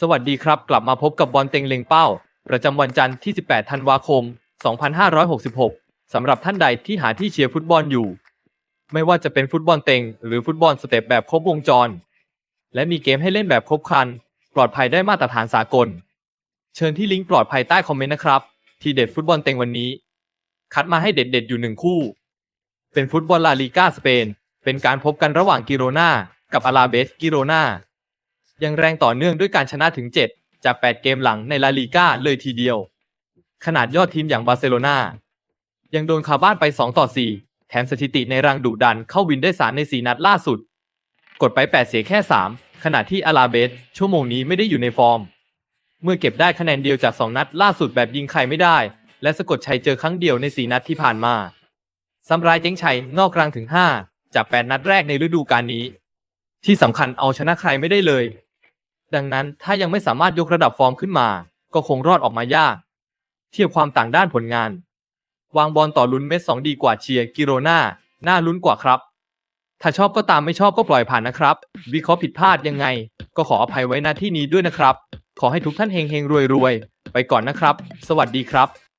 สวัสดีครับ กลับมาพบกับบอลเต็งเล็งเป้า ประจำวันจันทร์ที่ 18 ธันวาคม 2566 สำหรับท่านใดที่หาที่เชียร์ฟุตบอลอยู่ ไม่ว่าจะเป็นฟุตบอลเต็ง หรือฟุตบอลสเต็ปแบบครบวงจร และมีเกมให้เล่นแบบครบครัน ปลอดภัยได้มาตรฐานสากล เชิญที่ลิงก์ปลอดภัยใต้คอมเมนต์นะครับ ทีเด็ดฟุตบอลเต็งวันนี้ คัดมาให้เด็ดๆอยู่หนึ่งคู่ เป็นฟุตบอลลาลีกาสเปน เป็นการพบกันระหว่างกิโรนากับอาลาเบสกิโรนา ยังแรงต่อเนื่องด้วยการชนะถึง 7 จาก 8 เกมหลังในลาลีกาเลยทีเดียว ขนาดยอดทีมอย่างบาร์เซโลนายังโดนคาบ้านไป 2 ต่อ 4 แถมสถิติในรังดุดันเข้าวินได้3ใน 4 นัดล่าสุด กดไป 8 เสียแค่ 3 ขณะที่อาลาเบสชั่วโมงนี้ไม่ได้อยู่ในฟอร์ม เมื่อเก็บได้คะแนนเดียวจาก 2 นัดล่าสุดแบบยิงใครไม่ได้ และสะกดชัยเจอครั้งเดียวใน 4 นัดที่ผ่านมาซ้ำร้ายเจ๊งชัยนอกกลางถึง 5 จาก 8 นัดแรกในฤดูกาลนี้ ที่สำคัญเอาชนะใครไม่ได้เลย ดังนั้นถ้ายังไม่สามารถยกระดับฟอร์มขึ้นมา ก็คงรอดออกมายาก เทียบความต่างด้านผลงาน วางบอลต่อลุ้นเม็ดสองดีกว่าเชียร์กิโรนาน่าลุ้นกว่าครับ ถ้าชอบก็ตามไม่ชอบก็ปล่อยผ่านนะครับ วิเคราะห์ผิดพลาดยังไง ก็ขออภัยไว้ณที่นี้ด้วยนะครับ ขอให้ทุกท่านเฮงเฮงรวยรวยไปก่อนนะครับ สวัสดีครับ